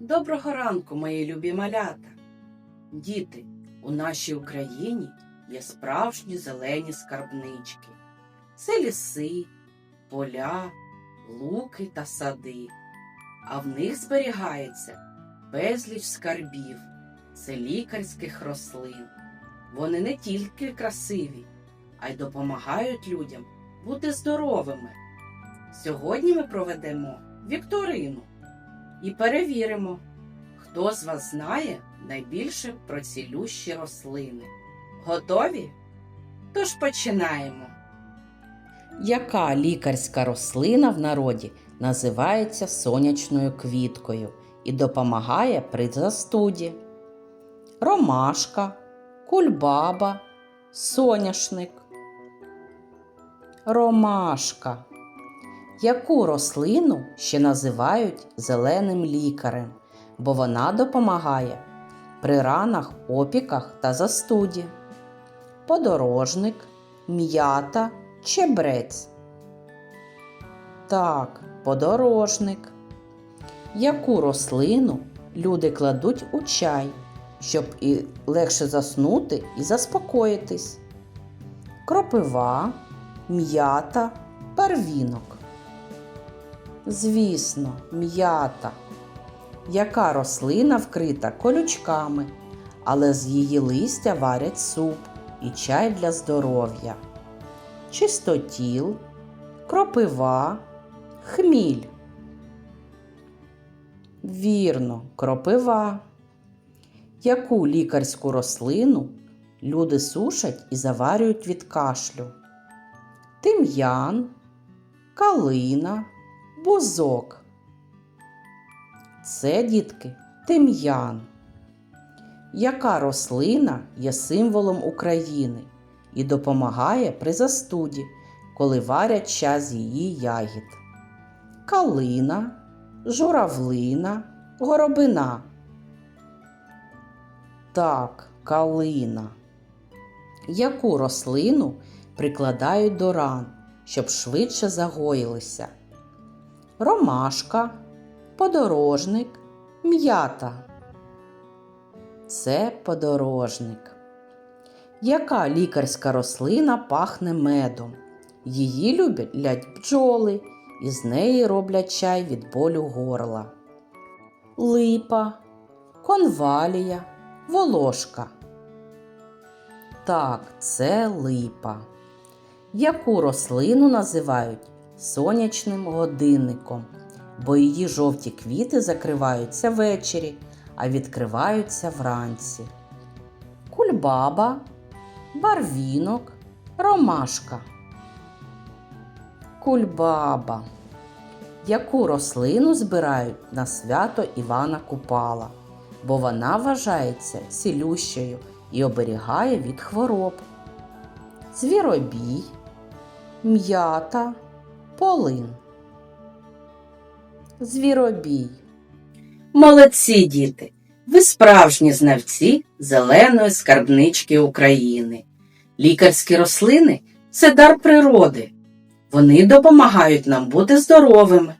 Доброго ранку, мої любі малята. Діти, у нашій Україні є справжні зелені скарбнички. Це ліси, поля, луки та сади. А в них зберігається безліч скарбів, це лікарських рослин. Вони не тільки красиві, а й допомагають людям бути здоровими. Сьогодні ми проведемо вікторину і перевіримо, хто з вас знає найбільше про цілющі рослини. Готові? Тож починаємо. Яка лікарська рослина в народі називається сонячною квіткою і допомагає при застуді? Ромашка, кульбаба, соняшник. Ромашка. Яку рослину ще називають зеленим лікарем, бо вона допомагає при ранах, опіках та застуді. Подорожник, м'ята, чебрець. Так, подорожник. Яку рослину люди кладуть у чай, щоб і легше заснути і заспокоїтись? Кропива, м'ята, барвінок. Звісно, м'ята. Яка рослина вкрита колючками, але з її листя варять суп і чай для здоров'я. Чистотіл, кропива, хміль. Вірно, кропива. Яку лікарську рослину люди сушать і заварюють від кашлю? Тим'ян, калина, бузок. Це, дітки, тим'ян. Яка рослина є символом України і допомагає при застуді, коли варять чай з її ягід? Калина, журавлина, горобина. Так, калина. Яку рослину прикладають до ран, щоб швидше загоїлися? Ромашка, подорожник, м'ята. Це подорожник. Яка лікарська рослина пахне медом? Її люблять бджоли, і з неї роблять чай від болю горла. Липа, конвалія, волошка. Так, це липа. Яку рослину називають сонячним годинником, бо її жовті квіти закриваються ввечері, а відкриваються вранці. Кульбаба, барвінок, ромашка. Кульбаба. Яку рослину збирають на свято Івана Купала, бо вона вважається цілющою і оберігає від хвороб. Звіробій, м'ята, полин. Звіробій. Молодці, діти! Ви справжні знавці зеленої скарбнички України. Лікарські рослини це дар природи. Вони допомагають нам бути здоровими,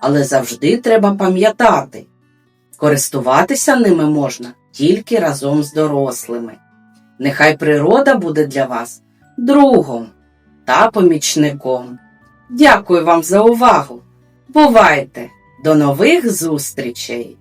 але завжди треба пам'ятати, користуватися ними можна тільки разом з дорослими. Нехай природа буде для вас другом та помічником. Дякую вам за увагу! Бувайте! До нових зустрічей!